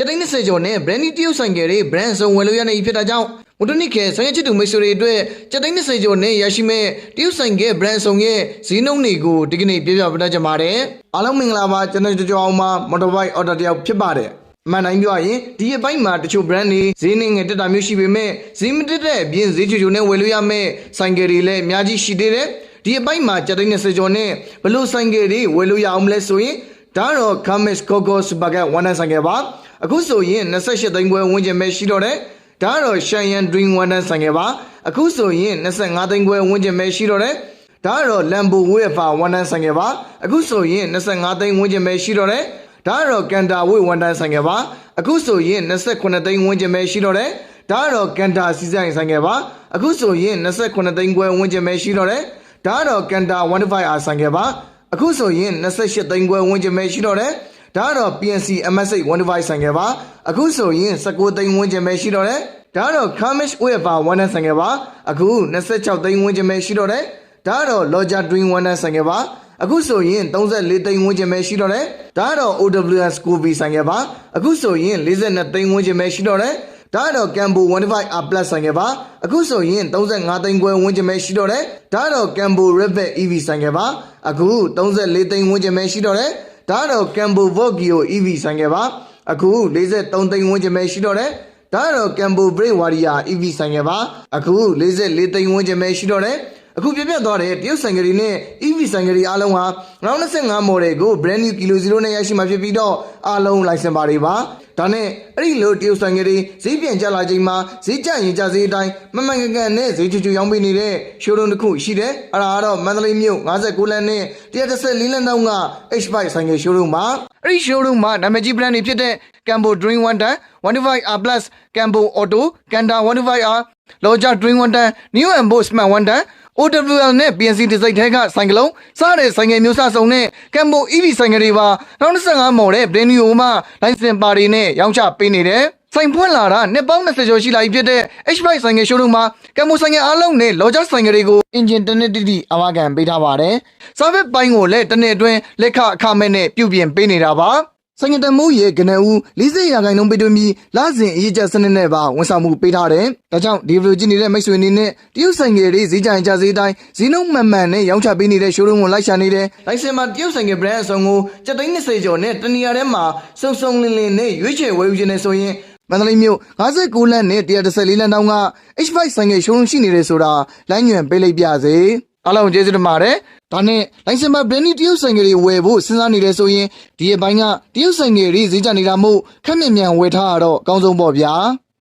ကျတိန်း20ကျော်နဲ့ Brandy တရုတ်ဆိုင်ကယ်တွေ brand စုံဝယ်လို့ရနေပြီဖြစ်တာကြောင့်မတော်နိခဲဆိုင်ရချစ်သူမိတ်ဆွေတွေအတွက်ကျတိန်း20ကျော်နဲ့ရရှိမဲ့တရုတ်ဆိုင်ကယ် brand စုံရဲ့ဈေးနှုန်းတွေကိုဒီကနေ့ပြပြပေးတတ်ကြပါတယ်အားလုံးမင်္ဂလာပါကျွန်တော်ကြောင်အောင်မှာ motorbike order တယောက်ဖြစ်ပါတယ်အမှန်တိုင်းပြောရရင်ဒီအပိုင်းမှာတချို့ brand တွေဈေးနှင်းငယ်တက်တာမျိုးရှိပေမဲ့ဈေးမတက်တဲ့အပြင်ဈေးချိုချိုနဲ့ဝယ်လို့ရမဲ့ဆိုင်ကယ်တွေလည်းအများကြီးရှိသေးတယ်ဒီအပိုင်းမှာကျတိန်း20ကျော်နဲ့ဘလို့ဆိုင်ကယ်တွေဝယ်လို့ရအောင်မလဲဆိုရင်ဒါတော့ Kamis Coco Supergat ဝန်ထမ်းဆိုင်ကယ်ပါ အခုဆိုရင်28သိန်းခွဲဝန်းကျင်ပဲရှိတော့တယ်ဒါကတော့ Cheyenne Dream ဝန်ထမ်းဆိုင်ကယ်ပါအခုဆိုရင်25သိန်းခွဲဝန်းကျင်ပဲရှိတော့တယ်ဒါကတော့ Lambo Wayfa ဝန်ထမ်းဆိုင်ကယ်ပါအခုဆိုရင်25သိန်းဝန်းကျင်ပဲရှိတော့တယ်ဒါကတော့ Kanda Way ဝန်ထမ်းဆိုင်ကယ်ပါအခုဆိုရင်28သိန်းဝန်းကျင်ပဲရှိတော့တယ်ဒါကတော့ Kanda စီဆိုင်ဆိုင်ကယ်ပါအခုဆိုရင်28သိန်းခွဲဝန်းကျင်ပဲရှိတော့တယ်ဒါကတော့ Kanda 125R ဆိုင်ကယ်ပါအခုဆိုရင်28သိန်းခွဲဝန်းကျင်ပဲရှိတော့တယ် ဒါကတော့ PNC MS8 125ဆိုင်ကယ်ပါအခုဆိုရင်19သိန်းဝန်းကျင်ပဲရှိတော့တယ်ဒါကတော့ Kamish Wayfa ဝန်ထမ်းဆိုင်ကယ်ပါအခု26သိန်းဝန်းကျင်ပဲရှိတော့တယ်ဒါကတော့ Loja Dream ဝန်ထမ်းဆိုင်ကယ်ပါအခုဆိုရင်34သိန်းဝန်းကျင်ပဲရှိတော့တယ်ဒါကတော့ OWS Scooby ဆိုင်ကယ်ပါအခုဆိုရင်42သိန်းဝန်းကျင်ပဲရှိတော့တယ်ဒါကတော့ Cambo 125 R Plus ဆိုင်ကယ်ပါအခုဆိုရင်35သိန်းခွဲဝန်းကျင်ပဲရှိတော့တယ်ဒါကတော့ Cambo Rebel EV ဆိုင်ကယ်ပါအခု34သိန်းဝန်းကျင်ပဲရှိတော့တယ် ဒါကတော့ Cambo Vogio EV ဆိုင်ကယ်ပါအခု43သိန်းဝန်းကျင်ပဲရှိတော့တယ်ဒါကတော့ Cambo Brake Warrior EV ဆိုင်ကယ်ပါအခု44သိန်းဝန်းကျင်ပဲရှိတော့တယ် အခုပြပြသွားတဲ့တရုတ်ဆိုင်ကလေးနဲ့ EV ဆိုင်ကလေးအားလုံးဟာ2025 model ကို brand new kilo 0နဲ့ရရှိမှာဖြစ်ပြီးတော့အားလုံး license ပါတွေပါဒါနဲ့အဲ့ဒီလိုတရုတ်ဆိုင်ကလေးဈေးပြန်ကျလာချိန်မှာဈေးကျရင်ကျဈေးအတိုင်းမမှန်ကန်ကန်နဲ့ဈေးချူချူရောင်းပေးနေတဲ့ showroom တစ်ခုရှိတယ်အဲ့ဒါကတော့မန္တလေးမြို့59လမ်းနဲ့114လမ်းတောင်းက H5 ဆိုင်က showroom ပါအဲ့ဒီ showroom မှာနာမည်ကြီး brand တွေဖြစ်တဲ့ Cambo Dream One Tan 125R Plus Cambo Auto Kanda 125R Loja Dream One Tan New and Boss Smart One Tan OWL နဲ့ PNC ဒီဇိုက်ထဲကဆိုင်ကလုံးစားတဲ့ဆိုင်ငယ်မျိုးစားစုံနဲ့ Cambo EV ဆိုင်ငယ်တွေပါ2025မော်တဲ့ brand new မှာ license ပါတွေနဲ့ရောင်းချပေးနေတယ်ဆိုင်ဖွင့်လာတာနှစ်ပေါင်း20ကျော်ရှိလာပြီဖြစ်တဲ့ H5 ဆိုင်ငယ် showroom မှာ Cambo ဆိုင်ငယ်အားလုံးနဲ့ Loja ဆိုင်ငယ်တွေကို engine တစ်နှစ်တိတိအမကန်ပေးထားပါတယ်။ service ပိုင်းကိုလည်းတစ်နှစ်အတွင်းလက်ခအခမဲ့နဲ့ပြုပြင်ပေးနေတာပါ။ ဆိုင်ငတမိုးရဲ့ကနအူး40ရာခိုင်နှုန်းပေးသွင်းပြီးလစဉ်အရေးကြစနစ်နဲ့ပါဝန်ဆောင်မှုပေးထားတယ်။ဒါကြောင့်ဒီဗီဒီယိုကြည့်နေတဲ့မိတ်ဆွေအနေနဲ့တရုတ်ဆိုင်ငယ်တွေဈေးကြိုင်ကြဈေးတိုင်းဈေးနှုန်းမှန်မှန်နဲ့ရောင်းချပေးနေတဲ့ showroom ကိုလိုက်ရှာနေတယ်။လိုင်စင်မှာတရုတ်ဆိုင်ငယ် brand အစုံကိုစက်သိန်း20ကျော်နဲ့တနေရာထဲမှာစုံစုံလင်းလင်းနဲ့ရွေးချယ်ဝယ်ယူခြင်းနဲ့ဆိုရင်မန္တလေးမြို့59လမ်းနဲ့114လမ်းတောင်းက H5 ဆိုင်ငယ် showroom ရှိနေတယ်ဆိုတာလိုင်းညွန်ပေးလိုက်ပြစေ။ အားလုံးကျေးဇူးတင်ပါတယ်။ဒါနဲ့လိုင်စင်မှာ brand new တရုတ်ဆိုင်ငယ်တွေဝယ်ဖို့စဉ်းစားနေတယ်ဆိုရင်ဒီအပိုင်းကတရုတ်ဆိုင်ငယ်တွေဈေးကျနေတာမို့ခက်မြင်မြန်ဝယ်ထားရတော့အကောင်းဆုံးပေါ့ဗျာ။